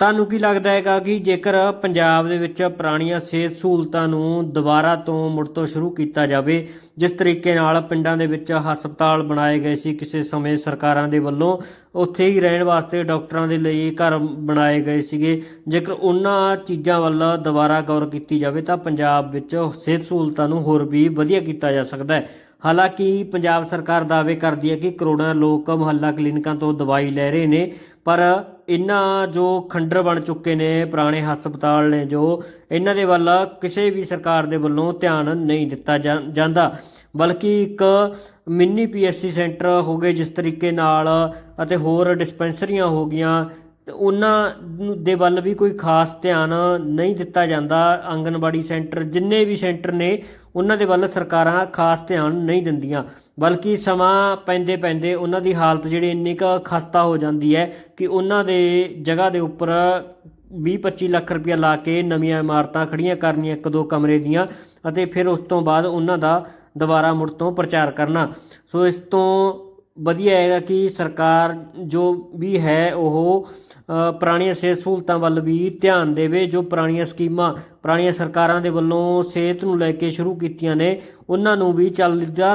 ਤੁਹਾਨੂੰ ਕੀ ਲੱਗਦਾ ਹੈਗਾ ਕਿ ਜੇਕਰ ਪੰਜਾਬ ਦੇ ਵਿੱਚ ਪੁਰਾਣੀਆਂ ਸਿਹਤ ਸਹੂਲਤਾਂ ਨੂੰ ਦੁਬਾਰਾ ਤੋਂ ਮੁੜ ਤੋਂ ਸ਼ੁਰੂ ਕੀਤਾ ਜਾਵੇ, ਜਿਸ ਤਰੀਕੇ ਨਾਲ ਪਿੰਡਾਂ ਦੇ ਵਿੱਚ ਹਸਪਤਾਲ ਬਣਾਏ ਗਏ ਸੀ ਕਿਸੇ ਸਮੇਂ ਸਰਕਾਰਾਂ ਦੇ ਵੱਲੋਂ, ਉੱਥੇ ਹੀ ਰਹਿਣ ਵਾਸਤੇ ਡਾਕਟਰਾਂ ਦੇ ਲਈ ਘਰ ਬਣਾਏ ਗਏ ਸੀਗੇ। ਜੇਕਰ ਉਹਨਾਂ ਚੀਜ਼ਾਂ ਵੱਲ ਦੁਬਾਰਾ ਗੌਰ ਕੀਤੀ ਜਾਵੇ ਤਾਂ ਪੰਜਾਬ ਵਿੱਚ ਸਿਹਤ ਸਹੂਲਤਾਂ ਨੂੰ ਹੋਰ ਵੀ ਵਧੀਆ ਕੀਤਾ ਜਾ ਸਕਦਾ ਹੈ। ਹਾਲਾਂਕਿ ਪੰਜਾਬ ਸਰਕਾਰ ਦਾਅਵੇ ਕਰਦੀ ਹੈ ਕਿ ਕਰੋੜਾਂ ਲੋਕ ਮੁਹੱਲਾ ਕਲੀਨਿਕਾਂ ਤੋਂ ਦਵਾਈ ਲੈ ਰਹੇ ਨੇ, ਪਰ ਇਹਨਾਂ ਜੋ ਖੰਡਰ ਬਣ ਚੁੱਕੇ ਨੇ, ਪੁਰਾਣੇ ਹਸਪਤਾਲ ਨੇ ਜੋ ਇਹਨਾਂ ਦੇ ਵੱਲ ਕਿਸੇ ਵੀ ਸਰਕਾਰ ਦੇ ਵੱਲੋਂ ਧਿਆਨ ਨਹੀਂ ਦਿੱਤਾ ਜਾ- ਜਾਂਦਾ। ਬਲਕਿ ਇੱਕ ਮਿੰਨੀ ਪੀਐਸਸੀ ਸੈਂਟਰ ਹੋ ਗਏ, ਜਿਸ ਤਰੀਕੇ ਨਾਲ ਅਤੇ ਹੋਰ ਡਿਸਪੈਂਸਰੀਆਂ ਹੋ ਗਈਆਂ ਤੇ ਉਹਨਾਂ ਦੇ ਵੱਲ ਵੀ ਕੋਈ ਖਾਸ ਧਿਆਨ ਨਹੀਂ ਦਿੱਤਾ ਜਾਂਦਾ। ਆਂਗਨਵਾੜੀ ਸੈਂਟਰ ਜਿੰਨੇ ਵੀ ਸੈਂਟਰ ਨੇ, ਉਹਨਾਂ ਦੇ ਵੱਲ ਸਰਕਾਰਾਂ ਖਾਸ ਧਿਆਨ ਨਹੀਂ ਦਿੰਦੀਆਂ। ਬਲਕਿ ਸਮਾਂ ਪੈਂਦੇ ਪੈਂਦੇ ਉਹਨਾਂ ਦੀ ਹਾਲਤ ਜਿਹੜੀ ਇੰਨੀ ਕੁ ਖਸਤਾ ਹੋ ਜਾਂਦੀ ਹੈ ਕਿ ਉਹਨਾਂ ਦੇ ਜਗ੍ਹਾ ਦੇ ਉੱਪਰ 20-25 ਲੱਖ ਰੁਪਇਆ ਲਾ ਕੇ ਨਵੀਆਂ ਇਮਾਰਤਾਂ ਖੜੀਆਂ ਕਰਨੀਆਂ ਇੱਕ ਦੋ ਕਮਰੇ ਦੀਆਂ ਅਤੇ ਫਿਰ ਉਸ ਤੋਂ ਬਾਅਦ ਉਹਨਾਂ ਦਾ ਦੁਬਾਰਾ ਮੁੜ ਤੋਂ ਪ੍ਰਚਾਰ ਕਰਨਾ। ਸੋ ਇਸ ਤੋਂ ਵਧੀਆ ਹੈਗਾ ਕਿ ਸਰਕਾਰ ਜੋ ਵੀ ਹੈ, ਉਹ ਪੁਰਾਣੀਆਂ ਸਿਹਤ ਸਹੂਲਤਾਂ ਵੱਲ ਵੀ ਧਿਆਨ ਦੇਵੇ, ਜੋ ਪੁਰਾਣੀਆਂ ਸਕੀਮਾਂ ਪੁਰਾਣੀਆਂ ਸਰਕਾਰਾਂ ਦੇ ਵੱਲੋਂ ਸਿਹਤ ਨੂੰ ਲੈ ਕੇ ਸ਼ੁਰੂ ਕੀਤੀਆਂ ਨੇ, ਉਹਨਾਂ ਨੂੰ ਵੀ ਚੱਲਦਾ